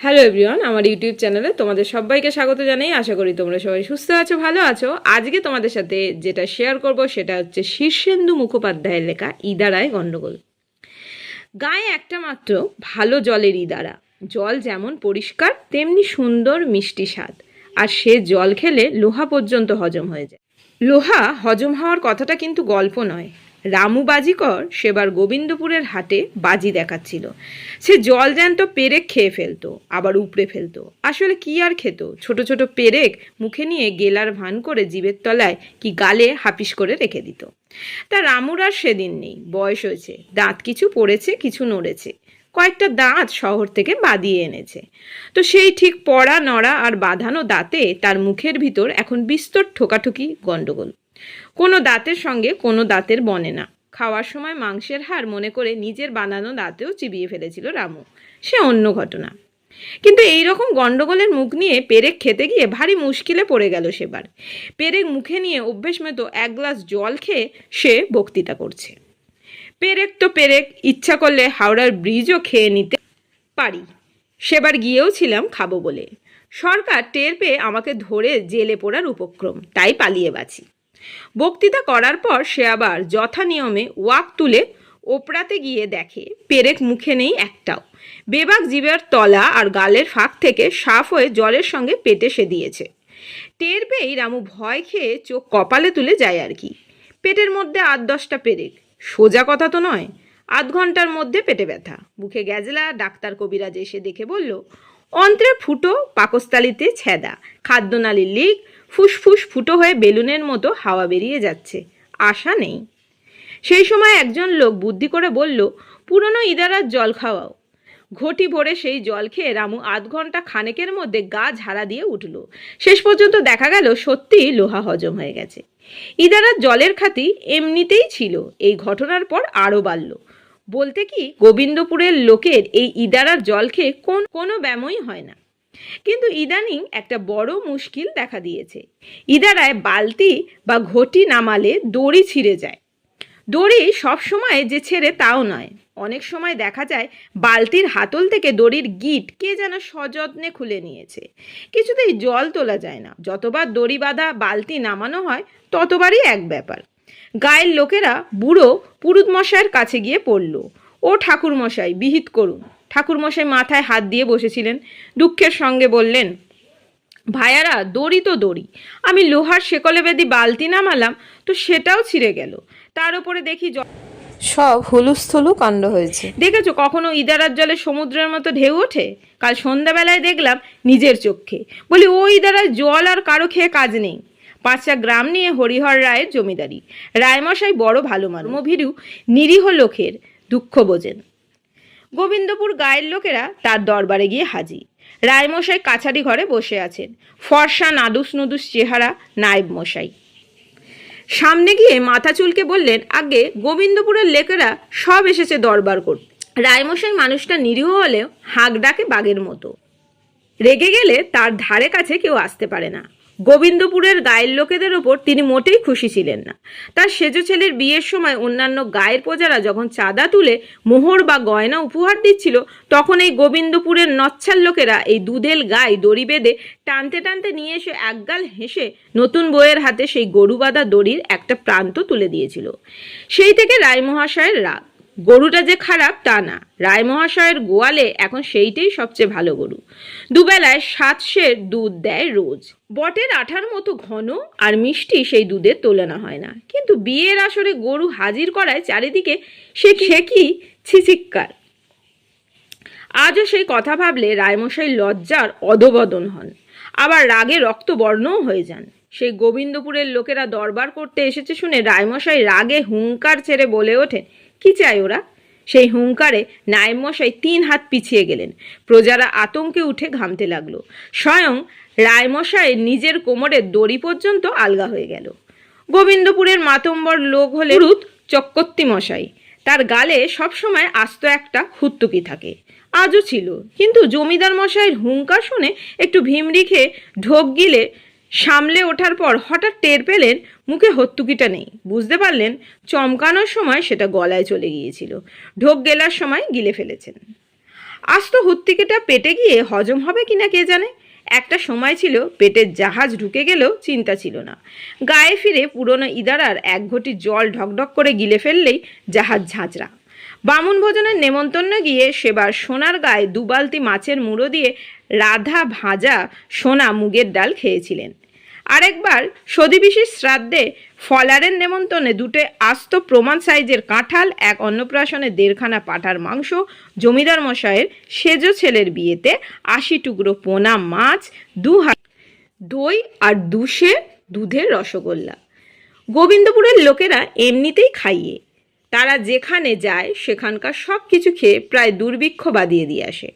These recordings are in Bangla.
হ্যালো এভরিওয়ান আমার ইউটিউব চ্যানেলে তোমাদের সবাইকে স্বাগত জানাই। আশা করি তোমরা সবাই সুস্থ আছো, ভালো আছো। আজকে তোমাদের সাথে যেটা শেয়ার করব সেটা হচ্ছে শীর্ষেন্দু মুখোপাধ্যায়ের লেখা ইদারায় গণ্ডগোল গায়ে একটা মাত্র ভালো জলের ইদারা। জল যেমন পরিষ্কার, তেমনি সুন্দর মিষ্টি স্বাদ। আর সে জল খেলে লোহা পর্যন্ত হজম হয়ে যায়। লোহা হজম হওয়ার কথাটা কিন্তু গল্প নয়। রামু বাজিকর সেবার গোবিন্দপুরের হাটে বাজি দেখাচ্ছিল। সে জল জ্যান্ত পেরেক খেয়ে ফেলতো, আবার উপড়ে ফেলতো। আসলে কি আর খেত? ছোট ছোট পেরেক মুখে নিয়ে গেলার ভান করে জিভের তলায় কি গালে হাপিস করে রেখে দিত। তা রামুর আর সেদিন নেই, বয়স হয়েছে, দাঁত কিছু পড়েছে, কিছু নড়েছে। কয়েকটা দাঁত শহর থেকে বাঁধিয়ে এনেছে। তো সেই ঠিক পড়া, নড়া আর বাঁধানো দাঁতে তার মুখের ভিতর এখন বিস্তর ঠোকাঠুকি গণ্ডগোল। কোনো দাঁতের সঙ্গে কোনো দাঁতের বনে না। খাওয়ার সময় মাংসের হাড় মনে করে নিজের বানানো দাঁতেও চিবিয়ে ফেলেছিল রামু। সে অন্য ঘটনা। কিন্তু এই রকম গণ্ডগোলের মুখ নিয়ে পেরেক খেতে গিয়ে ভারী মুশকিলে পড়ে গেল সেবার। পেরেক মুখে নিয়ে অভ্যেস মতো এক গ্লাস জল খেয়ে সে বক্তৃতা করছে। পেরেক তো পেরেক, ইচ্ছা করলে হাওড়ার ব্রিজও খেয়ে নিতে পারি। সেবার গিয়েও ছিলাম খাব বলে। সরকার টের পেয়ে আমাকে ধরে জেলে পড়ার উপক্রম, তাই পালিয়ে বাঁচি। বক্তৃতা করার পর সে আবার যথা নিয়মে ওয়াক তুলে ওপরাতে গিয়ে দেখে, পেরেক মুখে নেই একটাও। বেবাক জীবের তলা আর গালের ফাঁক থেকে সাফ হয়ে জলের সঙ্গে পেটে সে দিয়েছে। টের পেয়েই রামু ভয় খেয়ে চোখ কপালে তুলে যায় আর কি। পেটের মধ্যে আট দশটা পেরেক। সোজা কথা তো নয়, আধ ঘণ্টার মধ্যে পেটে ব্যথা। বুকে গ্যাজলা, ডাক্তার কবিরাজ এসে দেখে বলল, অন্ত্রে ফুটো পাকস্তালিতে ছেদা, খাদ্যনালীর লিক ফুসফুস ফুটো হয়ে বেলুনের মতো হাওয়া বেরিয়ে যাচ্ছে। আশা নেই। সেই সময় একজন লোক বুদ্ধি করে বলল, পুরনো ইদারার জল খাওয়াও। ঘটি ভরে সেই জল খেয়ে রামু আধ ঘণ্টা খানেকের মধ্যে গা ঝাড়া দিয়ে উঠল। শেষ পর্যন্ত দেখা গেল সত্যিই লোহা হজম হয়ে গেছে। ইদারার জলের খাতি এমনিতেই ছিল। এই ঘটনার পর আরও বাড়ল। বলতে কি, গোবিন্দপুরের লোকের এই ইদারার জল খেয়ে কোন কোনো ব্যামই হয় না। কিন্তু ইদানিং একটা বড় মুশকিল দেখা দিয়েছে। ইদারায় বালতি বা ঘটি নামালে দড়ি ছিঁড়ে যায়। দড়ি সবসময় যে ছেড়ে তাও নয়। অনেক সময় দেখা যায় বালতির হাতল থেকে দড়ির গিট কে যেন সযত্নে খুলে নিয়েছে। কিছুতেই জল তোলা যায় না। যতবার দড়ি বাঁধা, বালতি নামানো হয়, ততবারই এক ব্যাপার। গায়ের লোকেরা বুড়ো পুরুত মশাইয়ের কাছে গিয়ে পড়ল, ও ঠাকুর মশাই বিহিত করুন। ঠাকুরমশাই মাথায় হাত দিয়ে বসেছিলেন। দুঃখের সঙ্গে বললেন ভাইয়ারা দড়ি তো দড়ি। আমি লোহার শেকলে বেদি বালতি নামালাম তো সেটাও ছিঁড়ে গেল। তার উপরে দেখি সব হুলুস্থুলু কাণ্ড হয়েছে। দেখেছ কখনো ইদারার জলে সমুদ্রের মতো ঢেউ ওঠে? কাল সন্ধ্যাবেলায় দেখলাম নিজের চোখে। বলি ও ইদারায় জল আর কারও খেয়ে কাজ নেই। পাঁচটা গ্রাম নিয়ে হরিহর রায়ের জমিদারি। রায়মশাই বড় ভালো মানুষ। ভীরু নিরীহ লোকের দুঃখ বোঝেন। গোবিন্দপুর গায়ের লোকেরা তার দরবারে গিয়ে হাজির। রায়মশাই কাছারি ঘরে বসে আছেন। ফর্সা নাদুস নুদুস চেহারা নায়েব মশাই। সামনে গিয়ে মাথা চুলকে বললেন, আগে গোবিন্দপুরের লেকেরা সব এসেছে দরবার করতে। রায়মশাই মানুষটা নিরীহ হলেও হাঁক ডাকে বাঘের মতো। রেগে গেলে তার ধারে কাছে কেউ আসতে পারে না। গোবিন্দপুরের গায়ের লোকেদের ওপর তিনি মোটেই খুশি ছিলেন না। তার সেজ ছেলের বিয়ের সময় অন্যান্য গায়ের প্রজারা যখন চাঁদা তুলে, মোহর বা গয়না উপহার দিচ্ছিল, তখন এই গোবিন্দপুরের নচ্ছার লোকেরা এই দুধেল গায়ে দড়ি বেঁধে টানতে টানতে নিয়ে এসে একগাল হেসে নতুন বইয়ের হাতে সেই গরু বাঁধা দড়ির একটা প্রান্ত তুলে দিয়েছিল। সেই থেকে রায়মহাশয়ের রাগ। গরুটা যে খারাপ, তা না। রায়মহাশয়ের গোয়ালে এখন সেইটাই সবচেয়ে ভালো গরু। দুবেলায় সাত সের দুধ দেয় রোজ। বটের আঠার মতো ঘন আর মিষ্টি সেই দুধের তুলনা হয় না। কিন্তু বিয়ের আসরে গরু হাজির করায় চারিদিকে সে সে কি ছিচিক্কার আজও সেই কথা ভাবলে রায়মশাই লজ্জার অধবদন হন। আবার রাগে রক্তবর্ণও হয়ে যান। সেই গোবিন্দপুরের লোকেরা দরবার করতে এসেছে শুনে রায়মশাই রাগে হুঙ্কার ছেড়ে বলে ওঠেন কি চাই ওরা? সেই হুঙ্কারে নায়মশাই তিন হাত পিছিয়ে গেলেন। প্রজারা আতঙ্কে উঠে ঘামতে লাগল। স্বয়ং রায়মশাই নিজের কোমরের দড়ি পর্যন্ত আলগা হয়ে গেল। গোবিন্দপুরের মাতম্বর লোক হলে রুত চক্কর্তি মশাই। তার গালে সবসময় আস্ত একটা হুত্তুকি থাকে। আজও ছিল। কিন্তু জমিদার মশাইয়ের হুঙ্কার শুনে একটু ভিমরি খেয়ে ঢোক গিলে সামলে ওঠার পর হঠাৎ টের পেলেন মুখে হত্তুকিটা নেই। বুঝতে পারলেন চমকানোর সময় সেটা গলায় চলে গিয়েছিল। ঢোক গেলার সময় গিলে ফেলেছেন। আজ তো হুত্তিকেটা পেটে গিয়ে হজম হবে কিনা কে জানে? একটা সময় ছিল পেটের জাহাজ ঢুকে গেলেও চিন্তা ছিল না। গায়ে ফিরে পুরনো ইদারার এক ঘটি জল ঢকঢক করে গিলে ফেললেই জাহাজ ঝাঁঝরা বামুন ভোজনের নেমন্তন্ন গিয়ে সেবার সোনার গায়ে দুবালতি মাছের মুড়ো দিয়ে রাধা ভাজা সোনা মুগের ডাল খেয়েছিলেন। আরেকবার সদিবিশির শ্রাদ্ধে ফলারের নেমন্তন্নে দুটো আস্ত প্রমাণ সাইজের কাঁঠাল, এক অন্নপ্রাশনে দেড়খানা পাঠার মাংস, জমিদার মশাইয়ের সেজ ছেলের বিয়েতে আশি টুকরো পোনা মাছ দুহাত দই আর দুশে দুধের রসগোল্লা। গোবিন্দপুরের লোকেরা এমনিতেই খাইয়ে। তারা যেখানে যায়, সেখানকার সব কিছু খেয়ে প্রায় দুর্ভিক্ষ বাদিয়ে দিয়ে আসে।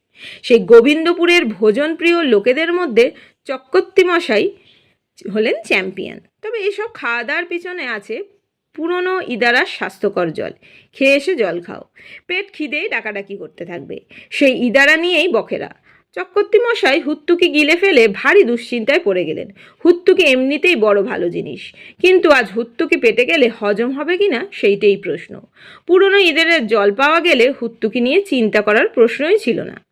সেই গোবিন্দপুরের ভোজনপ্রিয় লোকেদের মধ্যে চক্রবর্তী মশাই হলেন চ্যাম্পিয়ন। তবে এসব খাওয়া দাওয়ার পিছনে আছে পুরনো ইদারার স্বাস্থ্যকর জল। খেয়ে এসে জল খাও। পেট খিদেই ডাকাডাকি করতে থাকবে। সেই ইদারা নিয়েই বকেরা। চক্রবর্তী মশাই হুত্তুকি গিলে ফেলে ভারী দুশ্চিন্তায় পড়ে গেলেন। হুত্তুকি এমনিতেই বড় ভালো জিনিস। কিন্তু আজ হুত্তুকি পেটে গেলে হজম হবে কি না সেইটাই প্রশ্ন। পুরনো ইদারের জল পাওয়া গেলে হুত্তুকি নিয়ে চিন্তা করার প্রশ্নই ছিল না।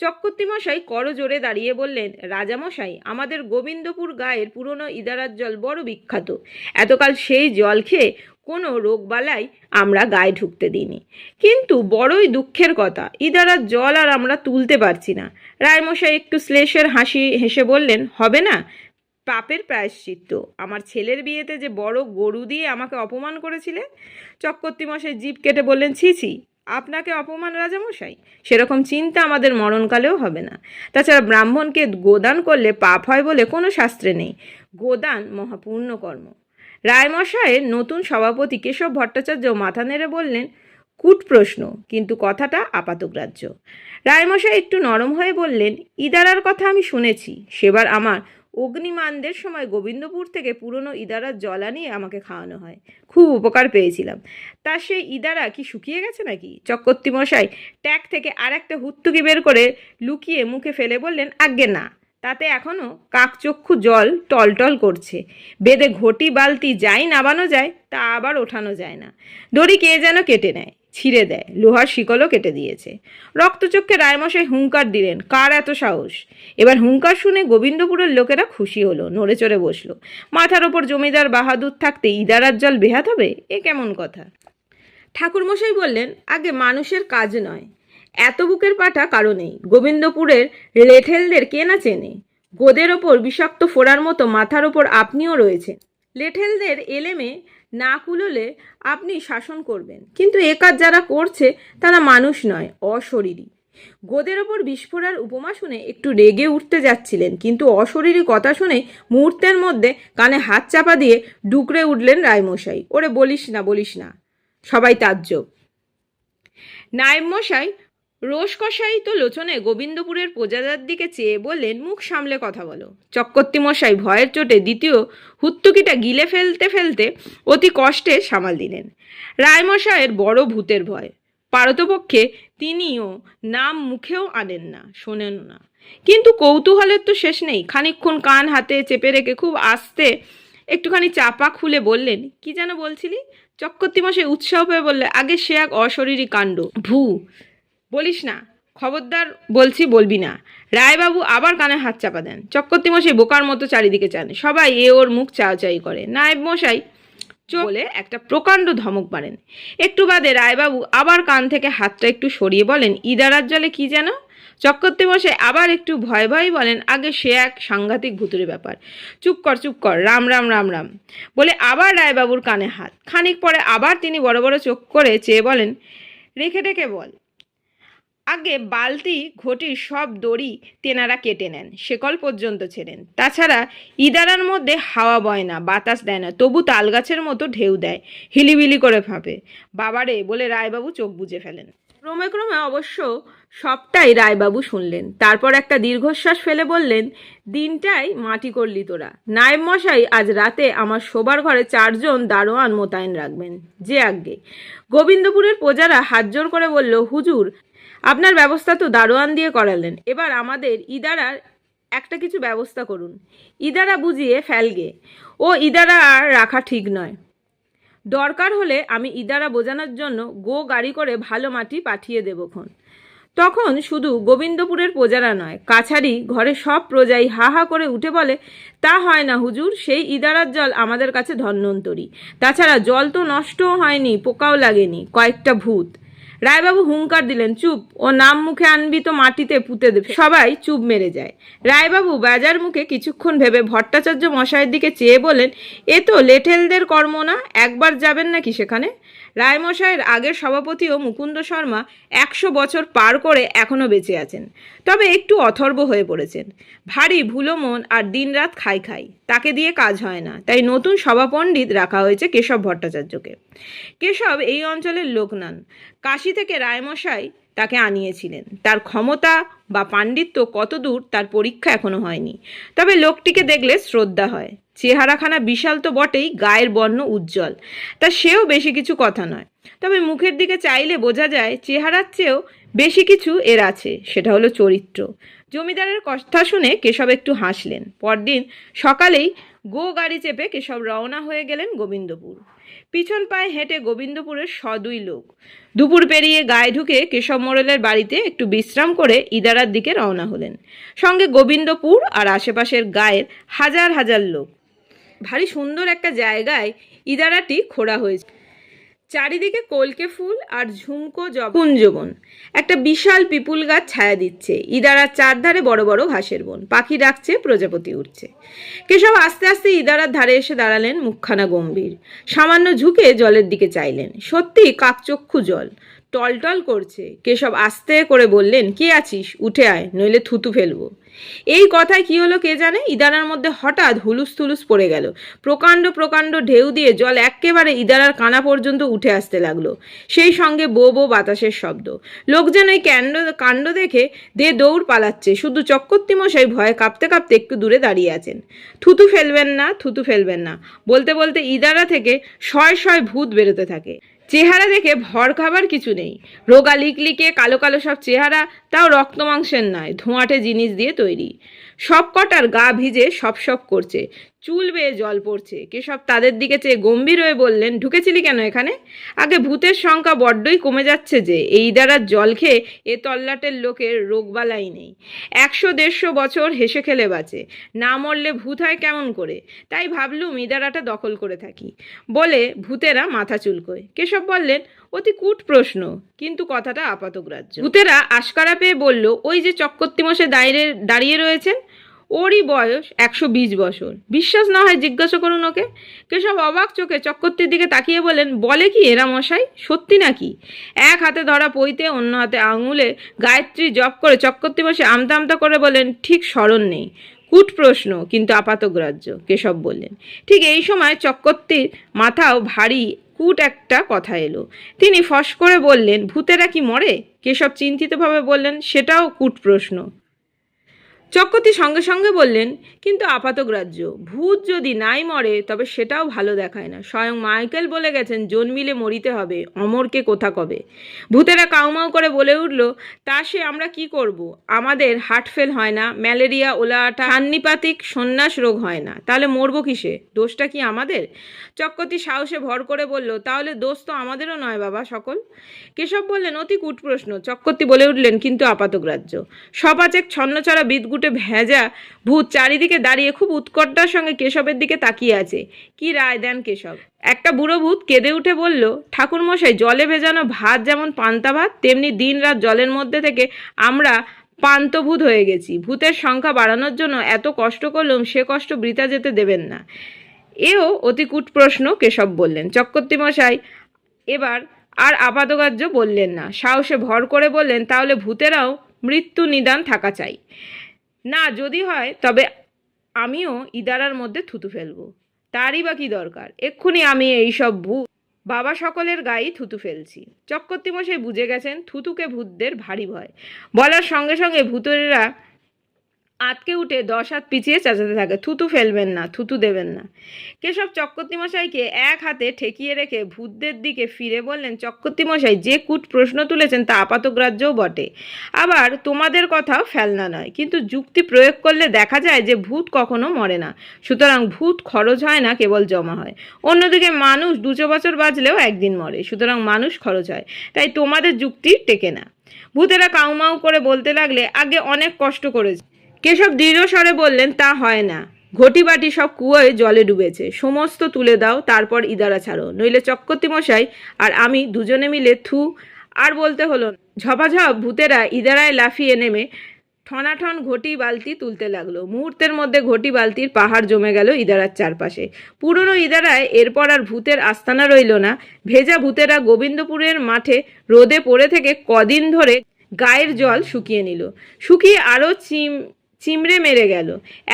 চক্রবর্তী মশাই করজোরে দাঁড়িয়ে বললেন, রাজামশাই, আমাদের গোবিন্দপুর গায়ের পুরনো ইদারার জল বড় বিখ্যাত। এতকাল সেই জল খেয়ে কোনো রোগবালাই আমরা গায়ে ঢুকতে দিইনি। কিন্তু বড়ই দুঃখের কথা, ইদারার জল আর আমরা তুলতে পারছি না। রায়মশাই একটু শ্লেষের হাসি হেসে বললেন, হবে না, পাপের প্রায়শ্চিত্ত। আমার ছেলের বিয়েতে যে বড় গরু দিয়ে আমাকে অপমান করেছিলে চক্রবর্তী মশাই জিভ কেটে বললেন, ছি ছি আপনাকে অপমান রাজামশাই? সেরকম চিন্তা আমাদের মরণকালেও হবে না। তাছাড়া ব্রাহ্মণকে গোদান করলে পাপ হয় বলে কোনো শাস্ত্রে নেই। গোদান মহাপূর্ণ কর্ম। রায়মশাইয়ের নতুন সভাপতি কেশব ভট্টাচার্য মাথা নেড়ে বললেন, কুট প্রশ্ন, কিন্তু কথাটা আপাতগ্রাহ্য রায়মশাই একটু নরম হয়ে বললেন, ইদারার কথা আমি শুনেছি, সেবার আমার অগ্নিমানদের সময় গোবিন্দপুর থেকে পুরনো ইদারার জল আনিয়ে আমাকে খাওয়ানো হয়। খুব উপকার পেয়েছিলাম। তা সেই ইদারা কি শুকিয়ে গেছে নাকি? চক্রবর্তী মশাই ট্যাগ থেকে আর একটা হুত্তুকি বের করে লুকিয়ে মুখে ফেলে বললেন, আজ্ঞে, না। তাতে এখনও কাকচক্ষু জল টলটল করছে। বেদে ঘটি বালতি যাই নামানো যায়, তা আবার ওঠানো যায় না। দড়ি কে যেন কেটে নেয়? ছিঁড়ে দেয়, লোহার শিকলও কেটে দিয়েছে। রক্তচক্ষে রায়মশাই হুঙ্কার দিলেন, কার এত সাহস? এবার হুঙ্কার শুনে গোবিন্দপুরের লোকেরা খুশি হলো, নড়ে চড়ে বসল। মাথার ওপর জমিদার বাহাদুর থাকতে ইদারার জল বেহাত হবে? এ কেমন কথা? ঠাকুরমশাই বললেন, আগে মানুষের কাজ নয়। এত বুকের পাটা পাঠা নেই। গোবিন্দপুরের লেঠেলদের কে না চেনে? গোদের ওপর বিষাক্ত ফোড়ার মতো মাথার ওপর আপনিও রয়েছেন। লেঠেলদের এলেমে না কুলোলে আপনি শাসন করবেন। কিন্তু এ কাজ যারা করছে, তারা মানুষ নয়, অশরীরী। গোদের ওপর বিস্ফোরার উপমা শুনে একটু রেগে উঠতে যাচ্ছিলেন, কিন্তু অশরীরী কথা শুনে মুহূর্তের মধ্যে কানে হাত চাপা দিয়ে ডুকরে উঠলেন রায়মশাই। ওরে বলিস না বলিস না। সবাই তাজ্জব। নায়েব মশাই রোষ কষায়িত লোচনে গোবিন্দপুরের প্রজাদার দিকে চেয়ে বললেন, মুখ সামলে কথা বলো। চক্রবর্তী মশাই ভয়ের চোটে দ্বিতীয় হুত্তুকিটা গিলে ফেলতে ফেলতে অতি কষ্টে সামাল দিলেন। রায়মশাইয়ের বড় ভূতের ভয়। পারতপক্ষে তিনিও নাম মুখেও আনেন না শোনেন না। কিন্তু কৌতূহলের তো শেষ নেই। খানিকক্ষণ কান হাতে চেপে রেখে খুব আস্তে একটুখানি চাপা খুলে বললেন, কি যেন বলছিলি? চক্রবর্তী মশাই উৎসাহ পেয়ে বললে আগে সে এক অশরীরী কাণ্ড। ভূ বলিস না, খবরদার বলছি বলবি না। রায়বাবু আবার কানে হাত চাপা দেন। চক্রবর্তী মশাই বোকার মতো চারিদিকে চান। সবাই এ ওর মুখ চাওয়াচাই করে। নায়েব মশাই চোখ বলে একটা প্রকাণ্ড ধমক মারেন। একটু বাদে রায়বাবু আবার কান থেকে হাতটা একটু সরিয়ে বলেন, ইদারার জলে কি যেন? চক্রবর্তী মশাই আবার একটু ভয় ভয় বলেন, আগে সে এক সাংঘাতিক ভুতুরে ব্যাপার। চুপ কর চুপ কর, রাম রাম রাম রাম। বলে আবার রায়বাবুর কানে হাত। খানিক পরে আবার তিনি বড় বড় চোখ করে চেয়ে বলেন, রেখে রেখে বল। আগে বালতি, ঘটির সব দড়ি তেনারা কেটে নেন শেকল পর্যন্ত ছেড়েন। তাছাড়া ইদারার মধ্যে হাওয়া বয় না, বাতাস দেয় না, তবু তালগাছের মতো ঢেউ দেয়, হিলিবিলি করে ফাঁপে বাবারে বলে রায়বাবু চোখ বুজে ফেলেন। ক্রমে ক্রমে অবশ্য সবটাই রায়বাবু শুনলেন। তারপর একটা দীর্ঘশ্বাস ফেলে বললেন, দিনটাই মাটি করলি তোরা। নায়েব মশাই আজ রাতে আমার শোবার ঘরে চারজন দারোয়ান মোতায়েন রাখবেন। যে আজ্ঞে। গোবিন্দপুরের প্রজারা হাত জোর করে বলল, হুজুর আপনার ব্যবস্থা তো দারোয়ান দিয়ে করালেন। এবার আমাদের ইদারার একটা কিছু ব্যবস্থা করুন। ইদারা বুঝিয়ে ফেলগে। ও ইদারা আর রাখা ঠিক নয়। দরকার হলে আমি ইদারা বোঝানোর জন্য গো গাড়ি করে ভালো মাটি পাঠিয়ে দেবক্ষণ তখন শুধু গোবিন্দপুরের প্রজারা নয়, কাছারি ঘরে সব প্রজাই হা হা করে উঠে বলে, তা হয় না হুজুর, সেই ইদারার জল আমাদের কাছে ধন্বন্তরী। তাছাড়া জল তো নষ্টও হয়নি, পোকাও লাগেনি, কয়েকটা ভূত। রায়বাবু হুঙ্কার দিলেন, চুপ, ও নাম মুখে আনবি তো মাটিতে পুঁতে দেবে। সবাই চুপ মেরে যায়। রায়বাবু বাজার মুখে কিছুক্ষণ ভেবে ভট্টাচার্য মশাইয়ের দিকে চেয়ে বলেন, এ তো লেঠেলদের কর্ম না, একবার যাবেন নাকি সেখানে? রায়মশাইয়ের আগের সভাপতিও মুকুন্দ শর্মা একশো বছর পার করে এখনও বেঁচে আছেন। তবে একটু অথর্ব হয়ে পড়েছেন। ভারী ভুলো মন আর দিনরাত খাই খাই। তাকে দিয়ে কাজ হয় না। তাই নতুন সভাপণ্ডিত রাখা হয়েছে কেশব ভট্টাচার্যকে। কেশব এই অঞ্চলের লোক নন। কাশি থেকে রায়মশাই তাকে আনিয়েছিলেন। তার ক্ষমতা বা পাণ্ডিত্য কত দূর তার পরীক্ষা এখনও হয়নি। তবে লোকটিকে দেখলে শ্রদ্ধা হয়। চেহারাখানা বিশাল তো বটেই, গায়ের বর্ণ উজ্জ্বল। তা সেও বেশি কিছু কথা নয়। তবে মুখের দিকে চাইলে বোঝা যায়, চেহারার চেয়েও বেশি কিছু এর আছে, সেটা হলো চরিত্র। জমিদারের কথা শুনে কেশব একটু হাসলেন। পরদিন সকালেই গো গাড়ি চেপে কেশব রওনা হয়ে গেলেন গোবিন্দপুর। পিছন পায়ে হেঁটে গোবিন্দপুরের সদুই লোক। দুপুর পেরিয়ে গায়ে ঢুকে কেশব মোড়লের বাড়িতে একটু বিশ্রাম করে ইদারার দিকে রওনা হলেন। সঙ্গে গোবিন্দপুর আর আশেপাশের গায়ের হাজার হাজার লোক। ভারী সুন্দর একটা জায়গায় ইদারাটি খোঁড়া হয়েছে। চারিদিকে কলকে ফুল আর ঝুমকো জবন একটা বিশাল পিপুল গাছ ছায়া দিচ্ছে। ইদারার চারধারে বড় বড় ঘাসের বন। পাখি ডাকছে, প্রজাপতি উঠছে কেশব আস্তে আস্তে ইদারার ধারে এসে দাঁড়ালেন মুখখানা গম্ভীর। সামান্য ঝুঁকে জলের দিকে চাইলেন। সত্যি কাকচক্ষু জল। টলটল করছে। কেশব আস্তে করে বললেন, কে আছিস? উঠে আয়, নইলে থুতু ফেলব। এই কথায় কি হলো কে জানে? ইদারার মধ্যে হঠাৎ হুলুস থুলুস পড়ে গেল। প্রকাণ্ড প্রকাণ্ড ঢেউ দিয়ে জল একেবারে ইদারার কানা পর্যন্ত উঠে আসতে লাগল। সেই সঙ্গে বো বো বাতাসের শব্দ। লোক যেন ওই ক্যান্ড কাণ্ড দেখে দে দৌড় পালাচ্ছে। শুধু চক্কর্তি মশাই ভয়ে কাঁপতে কাঁপতে একটু দূরে দাঁড়িয়ে আছেন। থুতু ফেলবেন না, থুতু ফেলবেন না। বলতে বলতে ইদারা থেকে শয় শয় ভূত বেরোতে থাকে। চেহারা দেখে ভর খাবার কিছু নেই। রোগা লিকলিকে কালো কালো সব চেহারা, তাও রক্ত মাংসের নয়, ধোঁয়াটে জিনিস দিয়ে তৈরি। সব কটার গা ভিজে সপ সপ করছে, চুল বেয়ে জল পড়ছে। কেশব তাদের দিকে চেয়ে গম্ভীর হয়ে বললেন, ঢুকেছিলি কেন এখানে? আগে ভূতের সংখ্যা বড্ডই কমে যাচ্ছে যে, এই দ্বারা জল খেয়ে এ তল্লাটের লোকের রোগবালাই নেই। একশো দেড়শো বছর হেসে খেলে বাঁচে, না মরলে ভূত হয় কেমন করে? তাই ভাবলুম ইদারাটা দখল করে থাকি। বলে ভূতেরা মাথা চুলকোয়। কেশব বললেন অতি কূট প্রশ্ন। কিন্তু কথাটা আপাতগ্রাহ্য ভূতেরা আশকারা পেয়ে বলল, ওই যে চক্রবর্তী মশাই দাঁড়িয়ে দাঁড়িয়ে রয়েছেন, ওরই বয়স একশো বিশ বছর। বিশ্বাস না হয় জিজ্ঞাসা করুন ওকে। কেশব অবাক চোখে চক্রবর্তীর দিকে তাকিয়ে বলেন বলে কি এরা মশাই? সত্যি নাকি? এক হাতে ধরা পইতে অন্য হাতে আঙুলে গায়ত্রী জপ করে চক্রবর্তী মশাই আমতা আমতা করে বলেন ঠিক স্মরণ নেই। কুট প্রশ্ন, কিন্তু আপাতগ্রাহ্য কেশব বললেন। ঠিক এই সময় চক্রবর্তীর মাথাও ভারী কুট একটা কথা এলো। তিনি ফস করে বললেন, ভূতেরা কি মরে? কেশব চিন্তিতভাবে বললেন, সেটাও কুট প্রশ্ন। চক্রবর্তী সঙ্গে সঙ্গে বললেন, কিন্তু আপাতগ্রাহ্য ভূত যদি নাই মরে, তবে সেটাও ভালো দেখায় না। স্বয়ং মাইকেল বলে গেছেন, জন্মিলে মরিতে হবে, অমরকে কোথা কবে? ভূতেরা কাউমাউ করে বলে উঠল, তা সে আমরা কি করব? আমাদের হার্ট ফেল হয় না, ম্যালেরিয়া ওলাটা সান্নিপাতিক সন্ন্যাস রোগ হয় না। তাহলে মরবো কিসে? দোষটা কি আমাদের? চক্রবর্তী সাহসে ভর করে বলল, তাহলে দোষ তো আমাদেরও নয় বাবা সকল। কেশব বললেন, অতি কূট প্রশ্ন চক্রবর্তী বলে উঠলেন, কিন্তু আপাতগ্রাহ্য সপাচেক ছন্নছাড়া বিদগুটে ভেজা ভূত চারিদিকে দাঁড়িয়ে খুব উৎকণ্ঠার সঙ্গে কেশবের দিকে তাকিয়ে আছে। কি রায় দেন কেশব? একটা বুড়ো ভূত কেঁদে উঠে বলল, ঠাকুরমশাই, জলে ভেজানো ভাত যেমন পান্তা ভাত, তেমনি দিন রাত জলের মধ্যে থেকে আমরা পান্তভূত হয়ে গেছি। ভূতের সংখ্যা বাড়ানোর জন্য এত কষ্ট করলাম, সে কষ্ট বৃথা যেতে দেবেন না। এও অতি কূট প্রশ্ন কেশব বললেন। চক্রবর্তী মশাই এবার আর আপাতগ্রাহ্য বললেন না। সাহসে ভর করে বললেন, তাহলে ভূতেরাও মৃত্যু নিদান থাকা চাই। না, যদি হয়, তবে আমিও ইদারার মধ্যে থুতু ফেলব। তারই বা কী দরকার? এক্ষুনি আমি এইসব ভূত বাবা সকলের গায়ে থুতু ফেলছি। চক্রবর্তী মশাই বুঝে গেছেন থুতুকে ভূতদের ভারী ভয়। বলার সঙ্গে সঙ্গে ভূতেরা আতকে উঠে দশ হাত পিছিয়ে চেঁচাতে থাকে। থুতু ফেলবেন না, থুতু দেবেন না। কেশব চক্রবর্তী মশাইকে এক হাতে ঠেকিয়ে রেখে ভূতদের দিকে ফিরে বললেন চক্রবর্তী মশাই যে কুট প্রশ্ন তুলেছেন তা আপাতগ্রাহ্যও বটে। আবার তোমাদের কথাও ফেলনা নয়, কিন্তু যুক্তি প্রয়োগ করলে দেখা যায় যে ভূত কখনো মরে না। সুতরাং ভূত খরচ হয় না, কেবল জমা হয়। অন্যদিকে মানুষ দুশো বছর বাজলেও একদিন মরে, সুতরাং মানুষ খরচ হয়, তাই তোমাদের যুক্তি টেকে না। ভূতেরা কাউমাউ করে বলতে লাগলে, আগে অনেক কষ্ট করেছে। কেশব দৃঢ় স্বরে বললেন, তা হয় না। ঘটি বাটি সব কুয়োয় জলে ডুবেছে। সমস্ত তুলে দাও, তারপর ইদারা ছাড়ো। নইলে চক্রবর্তী মশাই আর আমি দুজনে মিলে থু আর বলতে হলো ঝপাঝপ ভূতেরা ইদারায় লাফিয়ে নেমে ঠনাঠন ঘটি বালতি তুলতে লাগল। মুহূর্তের মধ্যে ঘটি বালতির পাহাড় জমে গেল ইদারার চারপাশে। পুরনো ইদারায় এরপর আর ভূতের আস্তানা রইল না। ভেজা ভূতেরা গোবিন্দপুরের মাঠে রোদে পড়ে থেকে কদিন ধরে গায়ের জল শুকিয়ে নিল। শুকিয়ে আরও চিম চিমড়ে মেরে গেল।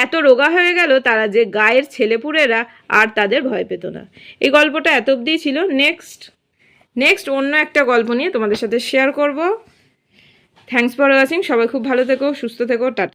এত রোগা হয়ে গেল তারা যে গায়ের ছেলেপুরেরা আর তাদের ভয় পেত না। এই গল্পটা এত অবধিই ছিল। নেক্সট। নেক্সট অন্য একটা গল্প নিয়ে তোমাদের সাথে শেয়ার করব। থ্যাংকস ফর ওয়াচিং সবাই খুব ভালো থেকো, সুস্থ থেকো, টাটা।